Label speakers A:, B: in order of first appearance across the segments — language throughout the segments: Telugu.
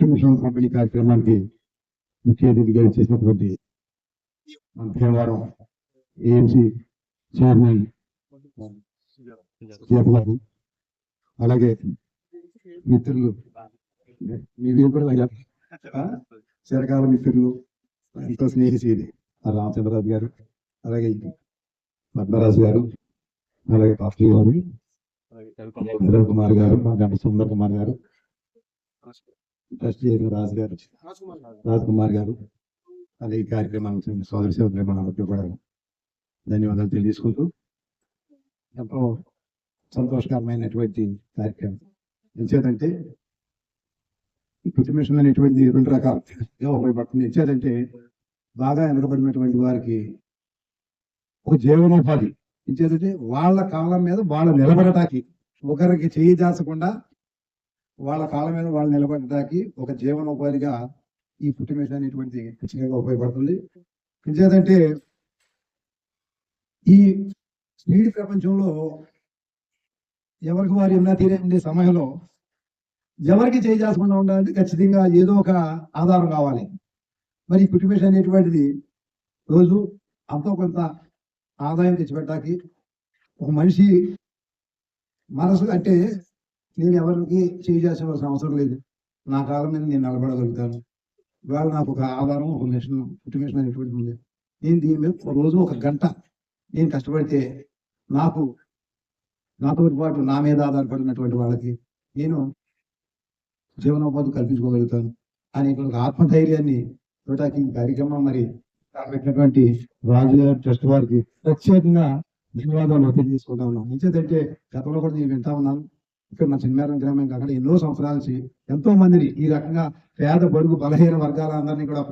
A: కార్యక్రమానికి ముఖ్య అతిథిగా చేసినటువంటి మన భీమవరం ఏఎంసీ చైర్మన్ గారు అలాగే మిత్రులు మీది కూడా? చిరకాల మిత్రులు ఎంతో స్నేహితులు రామచంద్రరాజు గారు అలాగే పద్మరాజు గారు అలాగే పాస్టర్ గారు కుమార్ గారు సుందర్ కుమార్ గారు ట్రస్ట్ రాజు గారు రాజ్ కుమార్ గారు. అలాగే ఈ కార్యక్రమానికి సోదరి సోదరి మనందరికీ కూడా ధన్యవాదాలు తెలియజేసుకుంటూ ఎంతో సంతోషకరమైనటువంటి కార్యక్రమం. ఎంచేదంటే ఈ కుటుంబం అనేటువంటి రెండు రకాలుగా ఉపయోగపడుతుంది ఎంచేదంటే బాగా వెనకబడినటువంటి వారికి ఒక జీవనోపాధి ఎంచేదంటే వాళ్ళ కాలం మీద వాళ్ళు నిలబడటానికి ఒకరికి చేయి దాచకుండా వాళ్ళ కాలం మీద వాళ్ళు నిలబడటానికి ఒక జీవనోపాధిగా ఈ పుట్టిమేషన్ అనేటువంటి ఖచ్చితంగా ఉపయోగపడుతుంది. ఇంకేదంటే ఈ స్పీడ్ ప్రపంచంలో ఎవరికి వారు ఏమైనా తీరే సమయంలో ఎవరికి చేయజాసకుండా ఉండాలంటే ఖచ్చితంగా ఏదో ఒక ఆధారం కావాలి. మరి కుటుంబేషన్ అనేటువంటిది రోజు అంతో కొంత ఆదాయం తెచ్చిపెట్టడానికి ఒక మనిషి మనసు అంటే నేను ఎవరికి చేయాల్సిన అవసరం లేదు. నా కాలం మీద నేను నిలబడగలుగుతాను. ఇవాళ నాకు ఒక ఆధారం ఒక మిషన్ కుటుంబేషన్ అనేటువంటిది ఉంది. నేను దీని మీద రోజు ఒక గంట నేను కష్టపడితే నాకు నాతో పాటు నా మీద ఆధారపడినటువంటి వాళ్ళకి నేను జీవనోపాధి కల్పించుకోగలుగుతాను అనే ఒక ఆత్మధైర్యాన్ని చూడటానికి ఈ కార్యక్రమం మరి పెట్టినటువంటి రాజు గారు ట్రస్ట్ వారికి ప్రత్యేకంగా ధన్యవాదాలు తెలియజేసుకుంటా ఉన్నాం ఎంచేదంటే గతంలో కూడా నేను వింటా ఉన్నాను. ఇక్కడ మన చిన్నారం గ్రామం కాకుండా ఎన్నో సంవత్సరాల నుంచి ఎంతో మందిని ఈ రకంగా పేద బడుగు బలహీన వర్గాల అందరినీ కూడా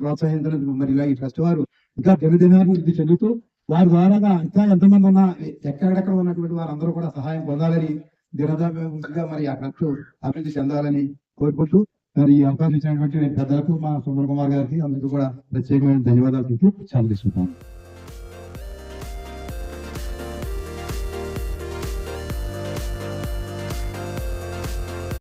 A: ప్రోత్సహించడం మరి ఈ ట్రస్ట్ వారు ఇంకా దినదినాభివృద్ధి చెందుతూ వారి ద్వారాగా ఇంకా ఎంతమంది ఉన్న ఎక్కడెక్కడ ఉన్నటువంటి వారందరూ కూడా సహాయం పొందాలని దినదాభివృద్ధిగా మరి ఆ ట్రస్ట్ అభివృద్ధి చెందాలని కోరుకుంటూ మరి ఈ అవకాశం ఇచ్చినటువంటి పెద్దలకు మా సుందర కుమార్ గారికి అందరికీ కూడా ప్రత్యేకమైన ధన్యవాదాలు తెలుపుతూ సెలవు తీసుకుంటాను